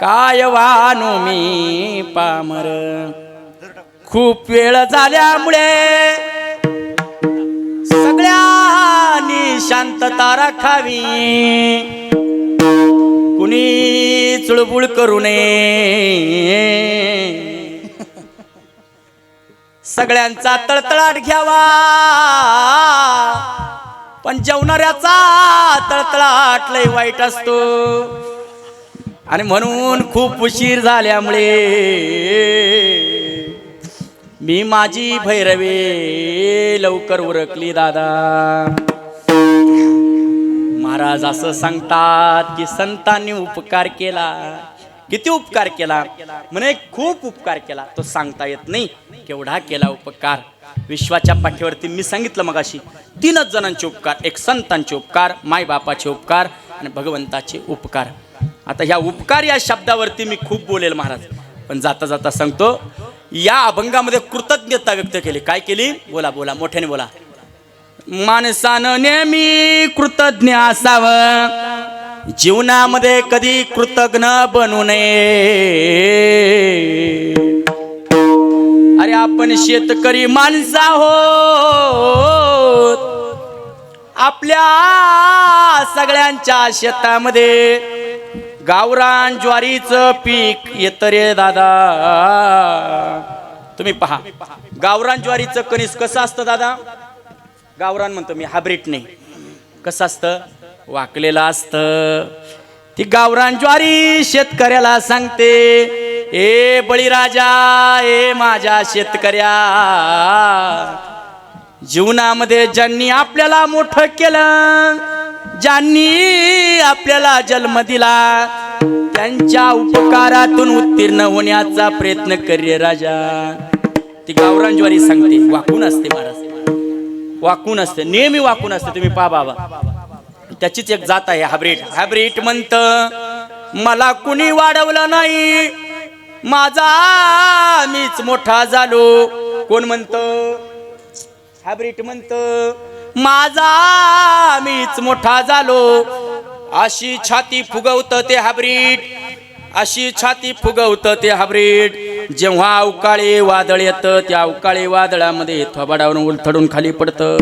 काय वानो मी पामर. खूप वेळ झाल्यामुळे सगळ्यांनी शांतता राखावी कुणी चुळबुळ करू नये. सगळ्यांचा तळतळाट घ्यावा. पण जेवणाऱ्याचा तळतळाट लय वाईट असतो. आणि म्हणून खूप उशीर झाल्यामुळे मी माझी भैरवे लवकर उरकली दादा. महाराज असं सांगतात की संतांनी उपकार केला. किती उपकार केला? म्हणे खूप उपकार केला. तो सांगता येत नाही. केवढा केला उपकार? विश्वाच्या पाठीवरती मी सांगितलं मगाशी तीनच जणांचे उपकार एक संतांचे उपकार मायबापाचे उपकार आणि भगवंताचे उपकार. आता ह्या उपकार या शब्दावरती मी खूप बोलेल महाराज. पण जाता जाता सांगतो या अभंगामध्ये कृतज्ञता व्यक्त केली. काय केली? बोला बोला मोठ्याने बोला. माणसानं नेहमी कृतज्ञ असावं. जीवनामध्ये कधी कृतज्ञ बनू नये. अरे आपण शेतकरी माणसा आहोत. आपल्या सगळ्यांच्या शेतामध्ये गावरान ज्वारीचं पीक येतं रे दादा. तुम्ही पहा. गावरान ज्वारीचं कणीस कसं असतं दादा? गावरान म्हणतो मी हायब्रिड नाही. कसं असतं? वाकलेलं असतं. ती गावरान ज्वारी शेतकऱ्याला सांगते ए बळीराजा ए माझ्या शेतकऱ्या जीवनामध्ये ज्यांनी आपल्याला मोठं केलं ज्यांनी आपल्याला जन्म दिला त्यांच्या उपकारातून उत्तीर्ण होण्याचा प्रयत्न करे राजा. ती गावरान ज्वारी सांगते वाकून असते महाराज. वाकून असते नेहमी वाकून असते तुम्ही पा बाबा. त्याचीच एक जात आहे हायब्रिड हायब्रिड म्हणत मला कुणी वाढवलं नाही माझा मीच मोठा झालो. कोण म्हणत? हायब्रिड म्हणत माझा मीच मोठा झालो. अशी छाती फुगवत ते हायब्रिड अशी छाती फुगवत ते हायब्रिड जेव्हा अवकाळी वादळ येतं त्या अवकाळी वादळामध्ये थोबाडावरून उलथडून खाली पडतं.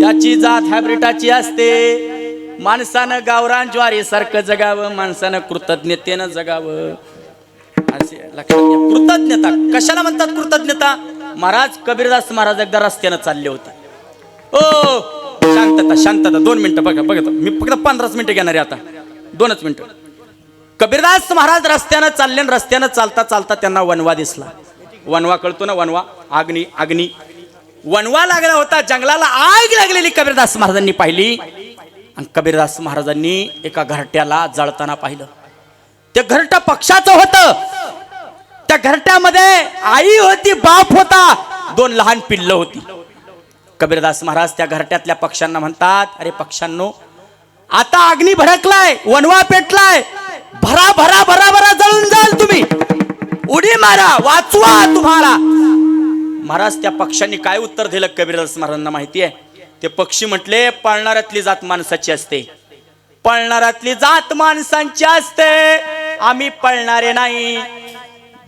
त्याची जात हायब्रिटाची असते. माणसानं गावरान ज्वारी सारखं जगावं माणसानं कृतज्ञतेनं जगावं. असे लक्षात घ्या. कृतज्ञता. कशाला म्हणतात कृतज्ञता? महाराज कबीरदास महाराज एकदा रस्त्यानं चालले होते. ओ! शांतता शांतता. दोन मिनिटं बघा बघा मी फक्त पंधराच मिनिटं घेणार आहे आता. दोनच मिनिटं. कबीरदास महाराज रस्त्यानं चालले आणि रस्त्यानं चालता चालता त्यांना वनवा दिसला. वनवा कळतो ना वनवा? अग्नी अग्नी. वनवा लागला होता जंगलाला आग लागलेली कबीरदास महाराजांनी पाहिली. आणि कबीरदास महाराजांनी एका घरट्याला जळताना पाहिलं. ते घरट पक्षाचं होतं. त्या घरट्यामध्ये आई होती बाप होता. दोन लहान पिल्ल होती. कबीरदास महाराज त्या घरट्यातल्या पक्ष्यांना म्हणतात अरे पक्ष्यांनो आता अग्नी भडकलाय वनवा पेटलाय. भरा भरा भरा भरा जळून जाल तुम्ही. उडी मारा वाचवा तुम्हाला. महाराज त्या पक्ष्यांनी काय उत्तर दिलं? कबीरदास महाराजांना माहिती आहे. ते पक्षी म्हटले पळणाऱ्यातली जात माणसाची असते. पळणाऱ्यातली जात माणसांची असते. आम्ही पळणारे नाही.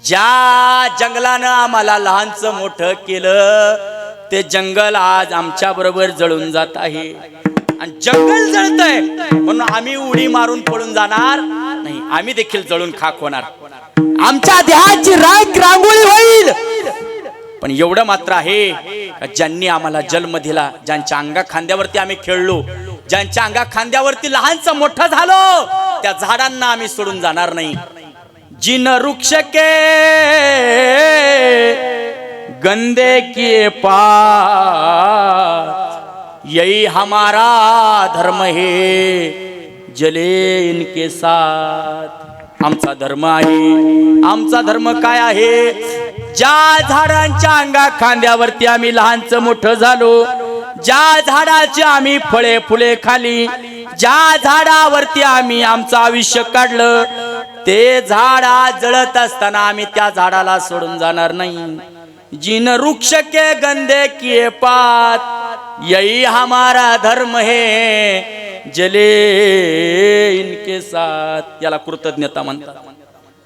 ज्या जंगलानं आम्हाला लहानचं मोठं केलं ते जंगल आज आमच्या बरोबर जळून जात आहे. आणि जंगल जळतंय म्हणून आम्ही उडी मारून पळून जाणार नाही. आम्ही देखील जळून खाक होणार. आमच्या देहाची राख रांगोळी होईल. पण एवढं मात्र आहे ज्यांनी आम्हाला जन्म दिला ज्यांच्या अंगा खांद्यावरती आम्ही खेळलो ज्यांच्या अंगा खांद्यावरती लहानचं मोठं झालो त्या झाडांना आम्ही सोडून जाणार नाही. जिन वृक्ष के गंदे किए पार यही हमारा धर्म है जले इनके साथ। आमचा धर्म आहे आमचा धर्म काय आहे? ज्या झाडांच्या अंगा खांद्यावरती आम्ही लहानच मोठं झालो ज्या झाडाची आम्ही फळे फुले खाली ज्या झाडावरती आम्ही आमचं आयुष्य काढलं ते झाड जळत असताना आम्ही त्या झाडाला सोडून जाणार नाही. जिन वृक्ष के गंदे किए पात यही हमारा धर्म है। जले इनके साथ। याला कृतज्ञता म्हणतात.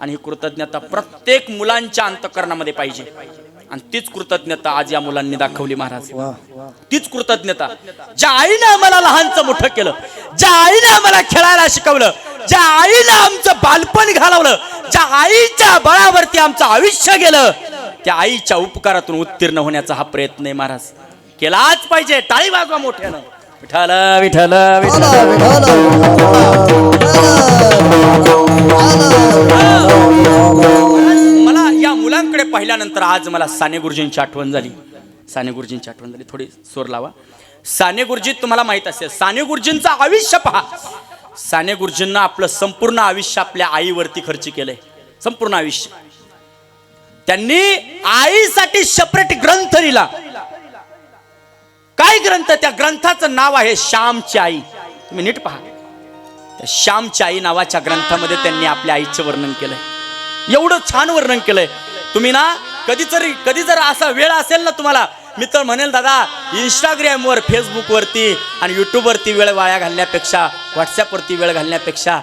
आणि ही कृतज्ञता प्रत्येक मुलांच्या अंतकरणामध्ये पाहिजे. आणि तीच कृतज्ञता आज या मुलांनी दाखवली महाराज. तीच कृतज्ञता. ज्या आईनं आम्हाला लहानचं मोठं केलं ज्या आईनं आम्हाला खेळायला शिकवलं ज्या आईनं आमचं बालपण घालवलं ज्या आईच्या बळावरती आमचं आयुष्य गेलं त्या आईच्या उपकारातून उत्तीर्ण होण्याचा हा प्रयत्न आहे महाराज. केलाच पाहिजे टाळी वाजवा मोठ्यानं. विठाल विठाल विठाल मुलांकडे आज मला साने गुरुजींची आठवण झाली. साने गुरुजींची आठवण झाली. थोडी सोर लावा. साने गुरुजी तुम्हाला माहीत असेल साने गुरुजींचं आयुष्य पहा. साने गुरुजींना आपलं संपूर्ण आयुष्य आपल्या आईवरती खर्च केलंय. संपूर्ण आयुष्य. त्यांनी आईसाठी सेपरेट ग्रंथ लिहिला. काय ग्रंथ? त्या ग्रंथाचं नाव आहे श्यामची आई. तुम्ही नीट पहा. त्या श्यामची आई नावाच्या ग्रंथामध्ये त्यांनी आपल्या आईचं वर्णन केलंय. एवढं छान वर्णन केलंय. तुम्ही ना कधी तरी कधी जर असा वेळ असेल ना तुम्हाला मी तर म्हणेल दादा इंस्टाग्रामवर फेसबुकवरती आणि युट्यूबवरती वेळ वाया घालण्यापेक्षा व्हॉट्सॲपवरती वेळ घालण्यापेक्षा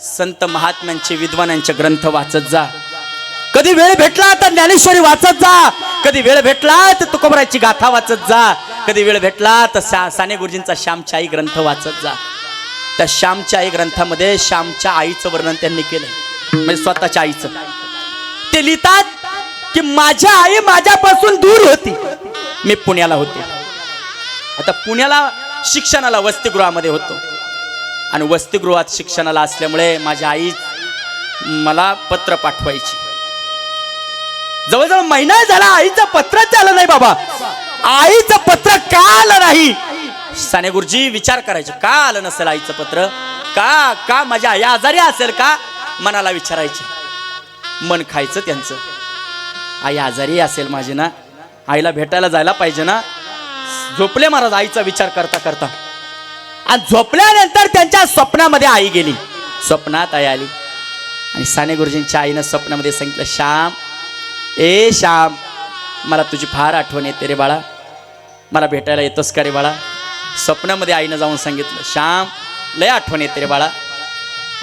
संत महात्म्यांचे विद्वानांचे ग्रंथ वाचत जा. कधी वेळ भेटला तर ज्ञानेश्वरी वाचत जा. कधी वेळ भेटला तर तुकोबराची गाथा वाचत जा. कधी वेळ भेटला तर सा साने गुरुजींचा श्यामची ग्रंथ वाचत जा. त्या श्यामच्या आई ग्रंथामध्ये श्यामच्या आईचं वर्णन त्यांनी केलं. म्हणजे स्वतःच्या आईचं. ते लिहितात की माझ्या आई माझ्यापासून दूर होती. मी पुण्याला होते. आता पुण्याला शिक्षणाला वसतिगृहामध्ये होतो. आणि वसतिगृहात शिक्षणाला असल्यामुळे माझ्या आई मला पत्र पाठवायची. जवळजवळ महिना झाला आईचं पत्रच आलं नाही बाबा. आईचं पत्र का आलं नाही? साने गुरुजी विचार करायचे. का आलं नसेल आईचं पत्र? का का माझ्या आई आजारी असेल का? मनाला विचारायचे. मन खायचं त्यांचं. आई आजारी असेल माझी ना आईला भेटायला जायला पाहिजे ना. झोपले महाराज आईचा विचार करता करता. आणि झोपल्यानंतर त्यांच्या स्वप्नामध्ये आई गेली. स्वप्नात आई आली. आणि साने गुरुजींच्या आईनं स्वप्नामध्ये सांगितलं श्याम ए श्याम मला तुझी फार आठवण येते रे बाळा. मला भेटायला येतोस का रे बाळा? स्वप्नामध्ये आईनं जाऊन सांगितलं श्याम लय आठवण येते रे बाळा.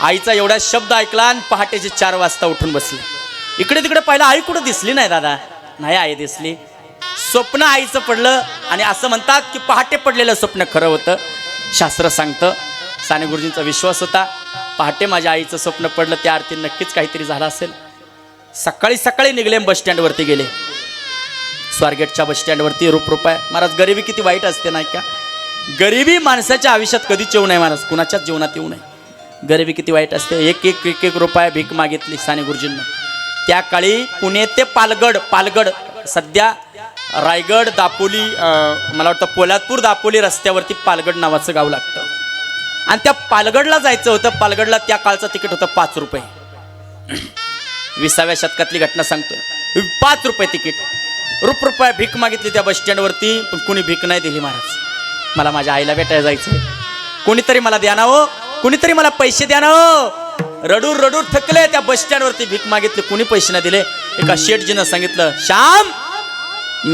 आईचा एवढा शब्द ऐकला आणि पहाटेचे चार वाजता उठून बसले. इकडे तिकडे पाहिलं आई कुठं दिसली नाही दादा? नाही आई दिसली. स्वप्न आईचं पडलं आणि असं म्हणतात की पहाटे पडलेलं स्वप्न खरं होतं. शास्त्र सांगतं साने गुरुजींचा विश्वास होता. पहाटे माझ्या आईचं स्वप्न पडलं त्या अर्थी नक्कीच काहीतरी झालं असेल. सकाळी सकाळी निघले बस स्टँडवरती गेले. स्वारगेटच्या बस स्टँडवरती रूप रुपये महाराज गरिबी किती वाईट असते नाही का? गरिबी माणसाच्या आयुष्यात कधीच येऊ नये महाराज कुणाच्याच जीवनात येऊ नये. गरिबी किती वाईट असते. एक एक एक एक रुपया भीक मागितली साने गुरुजींना. त्या काळी पुणे ते पालगड पालगड सध्या रायगड दापोली मला वाटतं पोलादपूर दापोली रस्त्यावरती पालगड नावाचं गाव लागतं. आणि त्या पालगडला जायचं होतं पालगडला त्या काळचं तिकीट होतं पाच रुपये. विसाव्या शतकातली घटना सांगतो. पाच रुपये तिकीट. रुप रुपये भीक मागितली त्या बस स्टँडवरती पण कुणी भीक नाही दिली महाराज. मला माझ्या आईला भेटायला जायचं कोणीतरी मला द्या ना हो. कोणीतरी मला पैसे द्या ना हो. रडूर रडूर थकले त्या बस स्टँडवरती भीक मागितली कुणी पैसे नाही दिले. एका शेठजीनं सांगितलं श्याम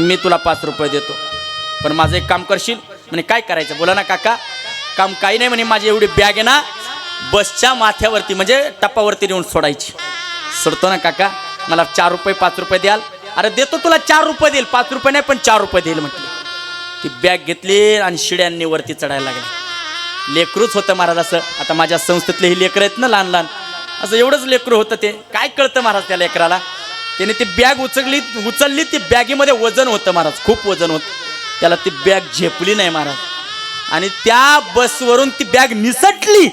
मी तुला पाच रुपये देतो. पण माझं एक काम करशील? म्हणे काय करायचं? बोला ना काका. काम काही नाही म्हणे माझी एवढी बॅग आहे ना बसच्या माथ्यावरती म्हणजे टप्पावरती नेऊन सोडायची. सोडतो ना काका. मला चार रुपये पाच रुपये द्याल. अरे देतो तुला चार रुपये देईल. पाच रुपये नाही पण चार रुपये देईल म्हटले. ती बॅग घेतली आणि शिड्यांनी वरती चढायला लागली. लेकरूच होतं महाराज असं. आता माझ्या संस्थेतले ही लेकरं आहेत ना लहान लहान असं एवढंच लेकरू होतं ते. काय कळतं महाराज त्या लेकराला? त्याने ती बॅग उचलली उचलली ती बॅगीमध्ये वजन होतं महाराज खूप वजन होतं. त्याला ती बॅग झेपली नाही महाराज. आणि त्या बसवरून ती बॅग निसटली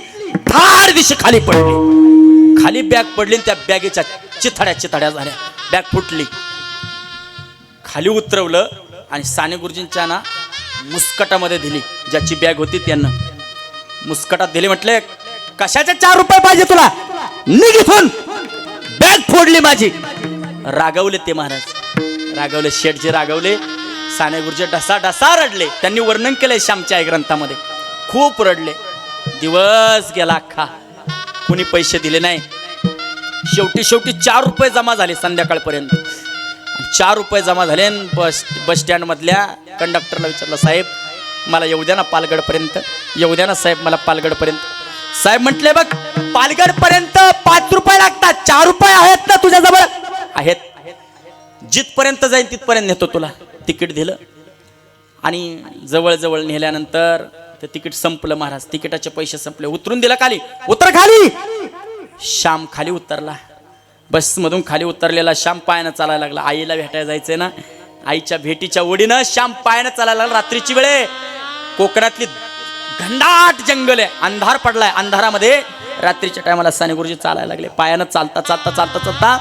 फार दिशी खाली पडली. खाली बॅग पडली आणि त्या बॅगेच्या चिथड्या चिथड्या झाल्या. बॅग फुटली. खाली उतरवलं आणि साने गुरुजींच्या ना मुस्कटामध्ये दिली ज्याची बॅग होती त्यांना. मुस्कटात दिली म्हटले कशाचे चार रुपये पाहिजे तुला? निघ बॅग फोडली माझी. रागवले ते महाराज. रागवले शेठजी रागवले साने गुरुजी ढसा ढसा रडले. त्यांनी वर्णन केलंय श्यामच्या आई ग्रंथामध्ये. खूप रडले. दिवस गेला अख्खा. कुणी पैसे दिले नाही. शेवटी शेवटी चार रुपये जमा झाले संध्याकाळपर्यंत. चार रुपये जमा झाले बस बस स्टँडमधल्या कंडक्टरला विचारलं साहेब मला येऊ द्या ना पालगडपर्यंत? येऊ द्या ना साहेब मला पालगडपर्यंत? साहेब म्हटले बघ पालगडपर्यंत पाच रुपये लागतात चार रुपये आहेत ना तुझ्याजवळ? आहेत. जिथपर्यंत जाईन तिथपर्यंत नेतो तुला. तिकीट दिलं. आणि जवळजवळ नेल्यानंतर ते तिकीट संपलं महाराज. तिकिटाचे पैसे संपले. उतरून दिलं खाली. उतर खाली. श्याम खाली उतरला. बसमधून खाली उतरलेला श्याम पायानं चालायला लागला. आईला भेटायला जायचंय ना. आईच्या भेटीच्या ओढीनं श्याम पायानं चालायला लागला. रात्रीची वेळे कोकणातली घंडाट जंगल आहे. अंधार पडलाय. अंधारामध्ये रात्रीच्या टायमाला साने गुरुजी चालायला लागले. पायानं चालता चालता चालता चालता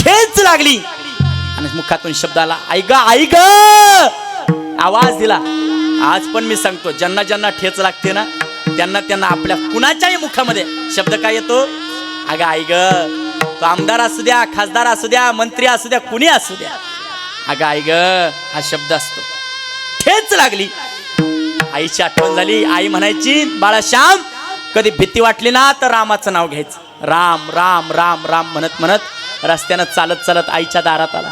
ठेच लागली. आणि मुखातून शब्द आला ऐका ग ग! आवाज दिला. आज पण मी सांगतो ज्यांना ज्यांना ठेच लागते ना त्यांना त्यांना आपल्या कुणाच्याही मुखामध्ये शब्द काय येतो? अगं आई ग तो आमदार असू द्या खासदार असू द्या मंत्री असू द्या कुणी असू द्या. अगं आई ग हा शब्द असतो. ठेच लागली. आईची आठवण झाली. आई म्हणायची बाळा श्याम कधी भीती वाटली ना तर रामाचं नाव घ्यायचं. राम राम राम राम म्हणत म्हणत रस्त्यानं चालत चालत आईच्या दारात आला.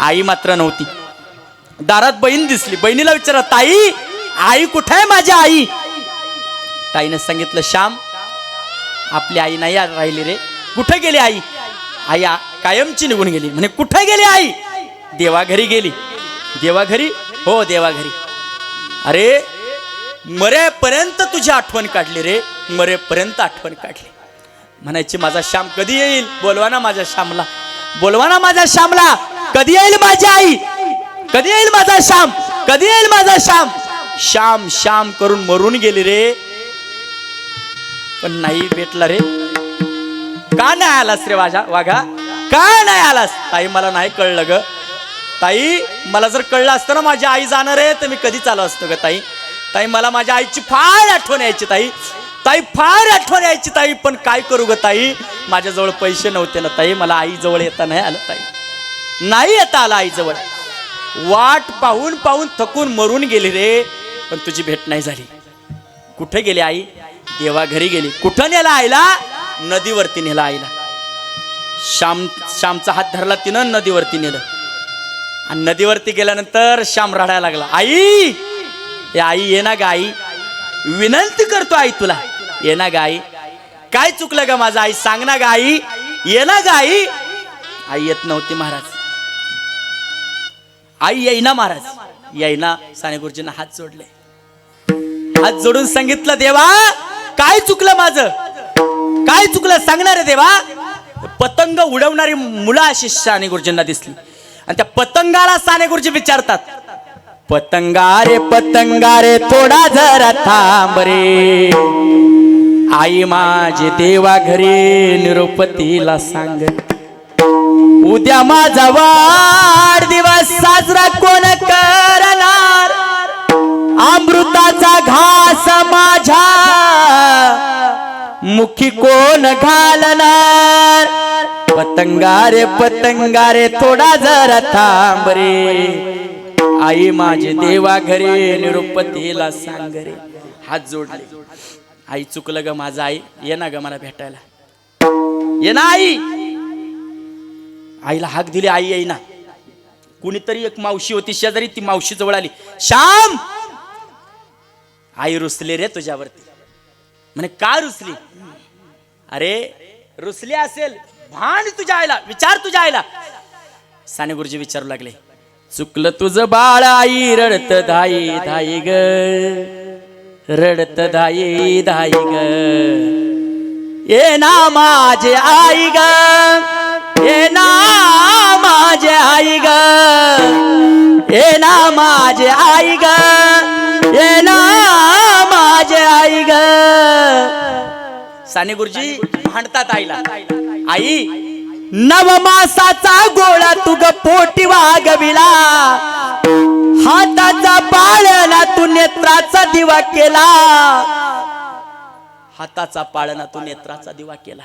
आई मात्र नव्हती. दारात बहीण दिसली. बहिणीला विचारा ताई आई कुठे आहे माझी आई? ताईनं सांगितलं श्याम आपली आई नाही राहिली रे. कुठे गेली आई? आई कायमची निघून गेली. म्हणे कुठे गेली आई? देवाघरी गेली. देवाघरी? हो देवाघरी. अरे मरेपर्यंत तुझी आठवण काढली रे. मरेपर्यंत आठवण काढली. म्हणायची माझा श्याम कधी येईल? बोलवा ना माझ्या श्यामला. बोलवा ना माझ्या श्यामला. कधी येईल माझी आई? कधी येईल माझा श्याम? कधी येईल माझा श्याम? श्याम श्याम करून मरून गेली रे. पण नाही भेटला रे. का नाही आलास रे वाजा वाघा? का नाही आलास? ताई मला नाही कळलं ग. ताई मला जर कळलं असतं ना माझी आई जाणार आहे तर मी कधीच चालू असतो का ताई. ताई मला माझ्या आईची फार आठवण यायची ताई. ताई फार आठवण यायची ताई पण काय करू ग ताई? माझ्याजवळ पैसे नव्हते ना ताई मला आईजवळ येता नाही आलं ताई. नाही येता आला आईजवळ. वाट पाहून पाहून थकून मरून गेली रे पण तुझी भेट नाही झाली. कुठे गेली आई? देवा घरी गेली. कुठं नेला आईला? नदीवरती नेला आईला. श्याम श्यामचा हात धरला तिनं नदीवरती नेलं. आणि नदीवरती गेल्यानंतर श्याम रडायला लागला. आई ए आई ये ना ग आई. विनंती करतो आई तुला. ये ना ग आई. काय चुकलं ग माझं आई? सांग ना ग आई. ये ना ग आई. आई येत नव्हती महाराज. आई येईना महाराज. येईना. साने गुरुजींना हात जोडले. हात जोडून सांगितलं देवा काय चुकलं माझं? काय चुकलं? सांगणार देवा. पतंग उडवणारी मुलं अशी साने गुरुजींना दिसली. आणि त्या पतंगाला साने गुरुजी विचारतात पतंगा रे पतंगा रे थोडा जरा थांब रे. आई माझे देवा घरी निरुपतीला सांग. उद्या माझा वाढदिवस साजरा कोण करणार? अमृताचा घास माझ्या मुखी कोण घालणार? पतंगारे पतंगारे थोडा जरा थांब रे. आई माझे देवा घरी निरुपतीला सांग रे. हात जोडले. आई चुकलं ग माझा आई. ये ना ग मला भेटायला. ये ना आई. आईला हाक दिली आई येईना कुणीतरी एक मावशी होती शेजारी ती मावशी जवळ आली. श्याम! आई रुसली रे तुझ्यावरती. म्हणे का रुसली? अरे रुसली असेल. भान तुझ्या आईला विचार तुझ्या आईला. साने गुरुजी विचारू लागले चुकलं तुझं बाळ आई रडत धाई धाई ग. रडत धाई धाई ग. ये ना माझे आई ग. ये ना माझे आई ग. ये ना माझे आई ग. साने गुरुजी भांडतात आईला. आई नवमासाचा गोळा तुग पोटी वागविला. हाताचा पाळणा तू नेत्राचा दिवा केला. हाताचा पाळणा तू नेत्राचा दिवा केला.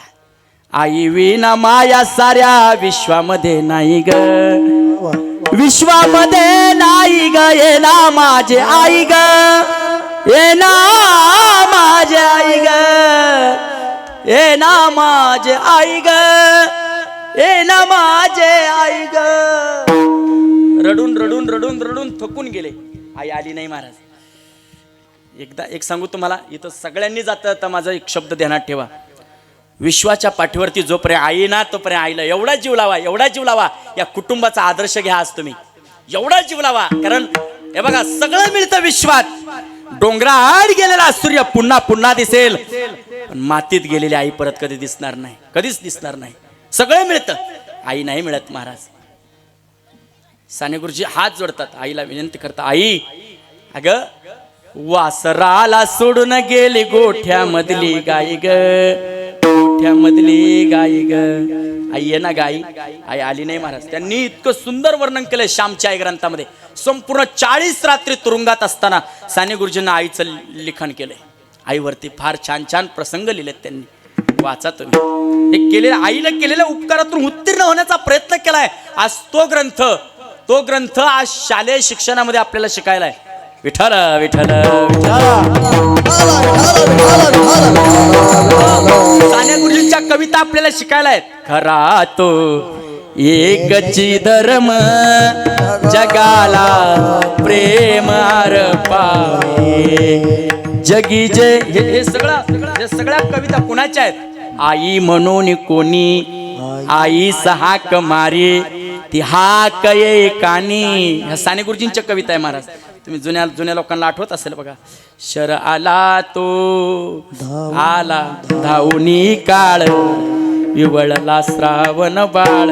आई विना माया साऱ्या विश्वामध्ये नाही ग. विश्वामध्ये नाही ग ये ना माझे आई ग. ये ना माझे आई ग. ए ना माझे आई ग ए ना माझे आई ग. रडून रडून रडून रडून थकून गेले. आई आली नाही महाराज. एकदा एक सांगू तुम्हाला इथं सगळ्यांनी जातं तर माझा एक शब्द ध्यानात ठेवा. विश्वाच्या पाठीवरती जोपर्यंत आई ना तोपर्यंत आईला एवढा जीव लावा एवढा जीव लावा या कुटुंबाचा आदर्श घ्या आज तुम्ही. एवढा जीव लावा कारण हे बघा सगळं मिळतं विश्वात. डोंगरा आड गेलेला सूर्य पुन्हा पुन्हा दिसेल. पण मातीत गेलेली आई परत कधी दिसणार नाही कधीच दिसणार नाही. सगळं मिळतं. आई नाही मिळत महाराज. साने गुरुजी हात जोडतात आईला विनंती करता आई अग वासराला सोडून गेली गोठ्यामधली गाई ग गोठ्यामधली गाई ग. आई ये ना गाई. आई आली नाही महाराज. त्यांनी इतकं सुंदर वर्णन केलंय श्यामच्या आई ग्रंथामध्ये. संपूर्ण चाळीस रात्री तुरुंगात असताना साने गुरुजींना आईचं लिखाण केलंय. आईवरती फार छान छान प्रसंग लिहिलेत त्यांनी. वाचा तुम्ही. हे केलेल्या आईला केलेल्या उपकारातून उत्तीर्ण होण्याचा प्रयत्न केलाय. आज तो ग्रंथ तो ग्रंथ आज शालेय शिक्षणामध्ये आपल्याला शिकायला आहे विठ्ठल विठ्ठल विठ्ठल. गुरुजींच्या कविता आपल्याला शिकायला आहेत खरा तो एकची धर्म जगाला प्रेम पावे जगी जे. हे हे सगळं हे सगळ्या कविता कुणाच्या आहेत? आई म्हणून कोणी आई सहाक मारी ती हाक ये कानी. ह्या साने गुरुजींच्या कविता आहे महाराज. तुम्ही जुन्या जुन्या लोकांना आठवत असेल बघा. शर आला तो आला धावणी काळ विवळला श्रावण बाळ.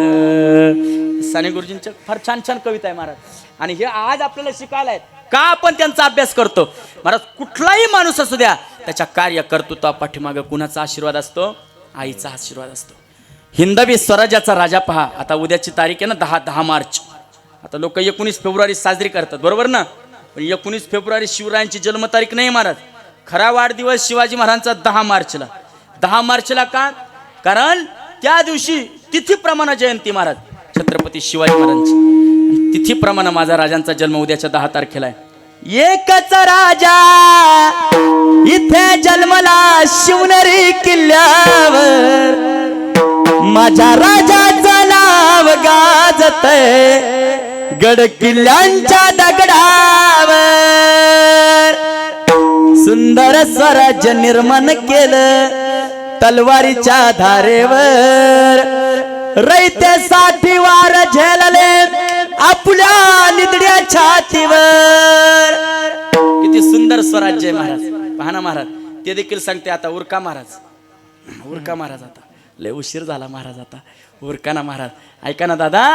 साने गुरुजींच्या फार छान छान कविता आहे महाराज. आणि हे आज आपल्याला शिकायला आहेत. का आपण त्यांचा अभ्यास करतो? महाराज कुठलाही माणूस असू द्या त्याच्या कार्य कर्तृत्वा पाठीमागं कुणाचा आशीर्वाद असतो? आईचा आशीर्वाद असतो. हिंदवी स्वराज्याचा राजा पहा. आता उद्याची तारीख आहे ना दहा दहा मार्च. आता लोक एकोणीस फेब्रुवारी साजरी करतात बरोबर ना? पण एकोणीस फेब्रुवारी शिवरायांची जन्मतारीख नाही महाराज. खरा वाढदिवस शिवाजी महाराजांचा दहा मार्चला. दहा मार्चला का? कारण त्या दिवशी तिथीप्रमाणे जयंती महाराज. छत्रपती शिवाजी महाराजांची तिथीप्रमाणे माझा राजांचा जन्म उद्याच्या दहा तारखेला आहे. एकच राजा इथे जन्मला शिवनरी किल्ल्यावर. माझ्या राजाचं नाव गाजत गड किल्ल्यांच्या दगडावर. सुंदर स्वराज्य निर्माण केलं तलवारीच्या धारेवर. रैत्यासाठी वार झेलले आपल्या निदड्या छातीवर. किती सुंदर स्वराज्य आहे महाराज. पहा ना महाराज. ते देखील सांगते आता उरका महाराज. उरका महाराज आता. लय उशीर झाला महाराज आता. उरका ना महाराज. ऐका ना दादा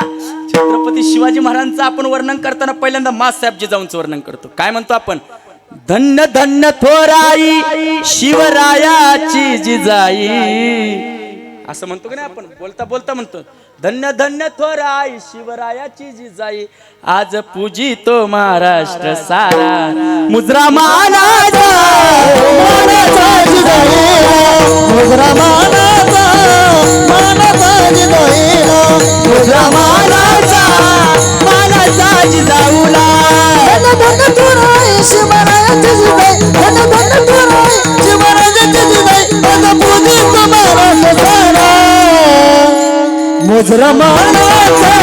छत्रपती शिवाजी महाराजांचं आपण वर्णन करताना पहिल्यांदा मास साहेबजी जाऊनच वर्णन करतो. काय म्हणतो आपण? धन्य धन्य थोराई शिवरायाची जिजाई. असं म्हणतो का नाही आपण? बोलता बोलता म्हणतो. धन्य धन्य थोराई शिवरायाची जिजाई आज पूजी तो महाराष्ट्र सारा. मुजरा मानाचा शिवरायाची जिजाई धन धन मानाचा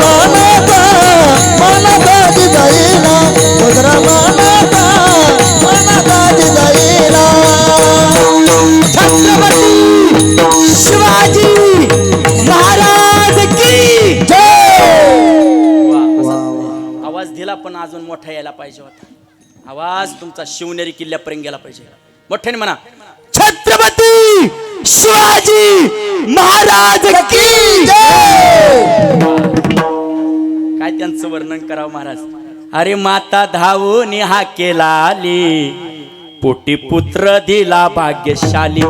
मानाचा मानाचा छत्रपती शिवाजी महाराज की आवाज दिला पण अजून मोठा यायला पाहिजे होता. आवाज तुमचा शिवनेरी किल्ल्यापर्यंत गेला पाहिजे. मोठ्याने म्हणा. छत्रपती शिवाजी महाराज की काय त्यांचं वर्णन करावं महाराज? अरे माता धावून हा केला आली पोटी पुत्र दिला भाग्यशाली.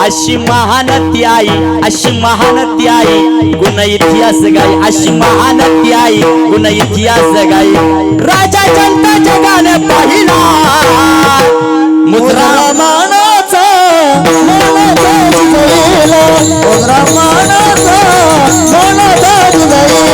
अशी महानती आई अशी महानती आई. गुण इतिहास गाई अशी महानती आई. गुण इतिहास गाई. राजा जनता जगाने पाहिला. मुद्रा मानाचा मानाचा जिजाईला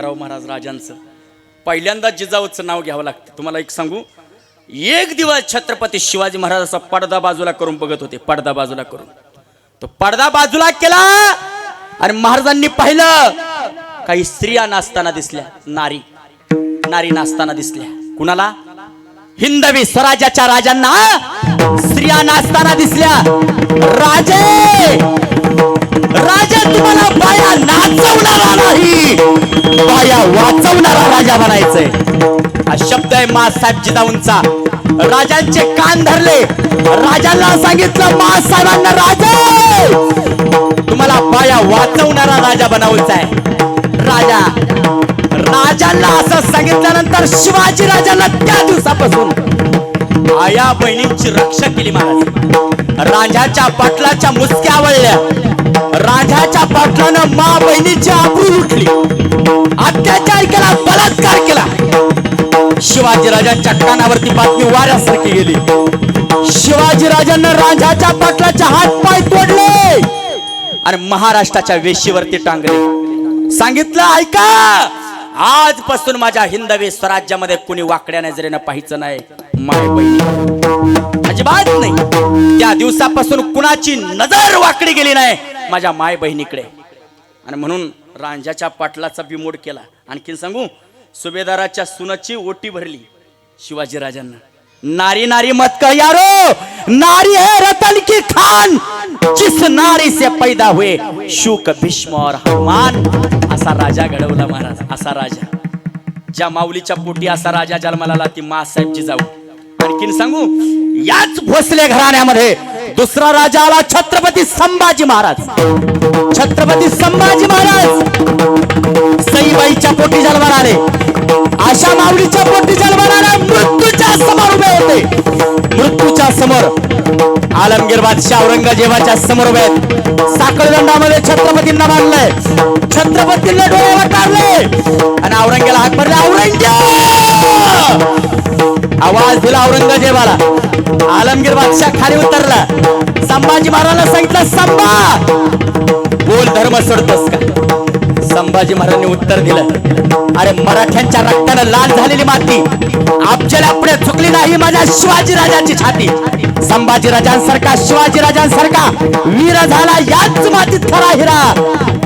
महाराज राजांचं. पहिल्यांदा जिजाऊचं नाव घ्यावं लागतं. तुम्हाला एक सांगू? एक दिवस छत्रपती शिवाजी महाराजाचा पडदा बाजूला करून बघत होते पडदा बाजूला करून. तो पडदा बाजूला केला आणि महाराजांनी पाहिलं काही स्त्रिया नाचताना दिसल्या नारी. नारी नाचताना दिसल्या. कुणाला? हिंदवी स्वराज्याच्या राजांना. स्त्रिया नाचताना दिसल्या. राजे! राजा तुम्हाला बाया नाचवणारा नाही. बाया वाचवणारा राजा बनायचंय. हा शब्द आहे मा साहेब जिजाऊंचा राजांचे कान धरले. राजांना सांगितलं मा साहेबांना राजा! तुम्हाला बाया वाचवणारा राजा बनावायचा आहे राजा राजांना असं सांगितल्यानंतर शिवाजी राजांना त्या दिवसापासून आया बहिणींची रक्षा केली महाराज. राजाच्या पाटलाच्या मुसक्या वळल्या. राजाच्या पाटलानं मा बहिणीची आबरू उठली. अत्याचार केला बलात्कार केला. शिवाजी राजांच्या कानावरती बातमी वाऱ्यासारखी गेली. शिवाजी राजांना राजाच्या पाटलाच्या हात पाय तोडले. आणि महाराष्ट्राच्या वेशीवरती टांगले. सांगितलं ऐका आजपासून माझ्या हिंदवी स्वराज्यामध्ये कुणी वाकड्या नजरेनं पाहायचं नाही माय बहिणी. अजिबात नाही. त्या दिवसापासून कुणाची नजर वाकडी गेली नाही. माझ्या माय बहिणीकडे. आणि म्हणून रांजाच्या पाटलाचा बिमोड केला. आणखीन सांगू सुभेदाराच्या सुनाची ओटी भरली शिवाजी राजांना नारी नारी मत कर यारो नारी है रतन की खान. जिस नारी से पैदा हुए शुक भीष्म और हनुमान. असा राजा घडवला महाराज असा राजा. ज्या माऊलीच्या पोटी असा राजा जन्माला ती मासाहेबची जाऊ. आणखीन सांगू? याच भोसले घराण्यामध्ये दुसरा राजा आला छत्रपती संभाजी महाराज. छत्रपती संभाजी महाराज. सईबाईच्या पोटी जलवार आले आशा माऊलीच्या पोटी जलवार आले मृत्यूच्या समोर उभे होते. मृत्यूच्या समोर आलमगीर बादशाह औरंगजेबाच्या समोर उभे आहेत. साखळदंडामध्ये छत्रपतींना मानलंय छत्रपतींना डोळ्यावर काढले आणि औरंगेला हात भरले औरंगजेब! आवाज दिला औरंगजेबाला. आलमगीर बादशाह खाली उतरला. संभाजी महाराजांना सांगितलं संभा! बोल धर्म सोडतोस का? संभाजी महाराजांनी उत्तर दिलं. अरे मराठ्यांच्या रक्तानं लाल झालेली माती आपल्याला पुढे चुकली नाही माझ्या शिवाजी राजाची छाती. संभाजी राजांसारखा शिवाजी राजांसारखा वीर झाला याच मातीत खरा हिरा.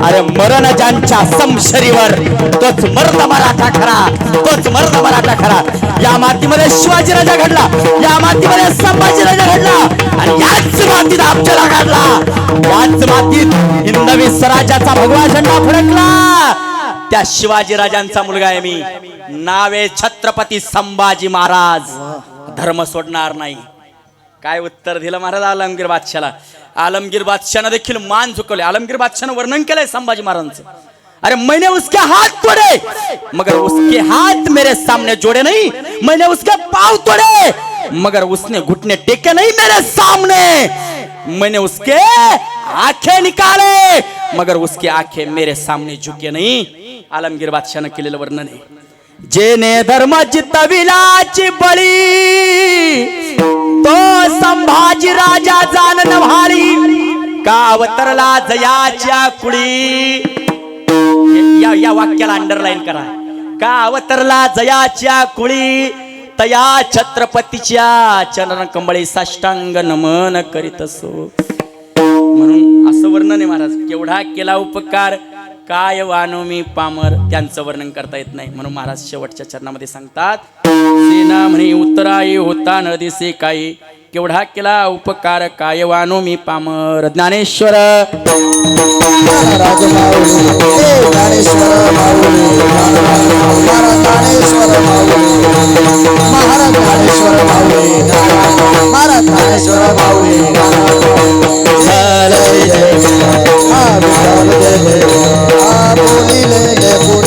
अरे मरण ज्यांच्या समशरीवर तोच मर्द मराठा खरा तोच मर्द मराठा खरा. या मातीमध्ये शिवाजी राजा घडला या मातीमध्ये संभाजी राजा घडला आणि याच मातीत आपल्याला घडला. याच मातीत हिंदवी स्वराज्याचा भगवा झेंडा फडकला. त्या शिवाजी राजांचा मुलगा आहे मी. नावे छत्रपती संभाजी महाराज. धर्म सोडणार नाही. काय उत्तर दिलं महाराज? आलमगीर बादशाला. आलमगीर बादशानं देखील मान झुकवले आलमगीर बादशानं वर्णन केलंय संभाजी महाराजांचं. अरे मैंने उसके हाथ तोड़े. मगर उसके हाथ मेरे सामने जोड़े नहीं. मैंने उसके पाव तोड़े. मगर उसने घुटने टेके नहीं मेरे सामने. मैंने उसके आंखें निकाले. मगर उसकी आंखें मेरे सामने झुके नहीं. आलमगीर बादशानं केलेलं वर्णन आहे. जेने धर्म तविलाची बळी तो संभाजी राजा जाण नव्हारी का अवतरला जयाच्या कुळी या या वाक्याला अंडरलाईन करा. का अवतरला जयाच्या कुळी तया छत्रपतीच्या चरण कंबळी साष्टांग नमन करीत असो. म्हणून असं वर्णन आहे महाराज केवढा केला उपकार. काय वानो मी पामर? त्यांचं वर्णन करता येत नाही. म्हणून महाराज शेवटच्या चरणामध्ये सांगतात सेना म्हणे उत्तराई होता न दिसे काही केवढा केला उपकार काय वानो मी पामर ज्ञानेश्वर महाराज महाराज महाराज बोलिले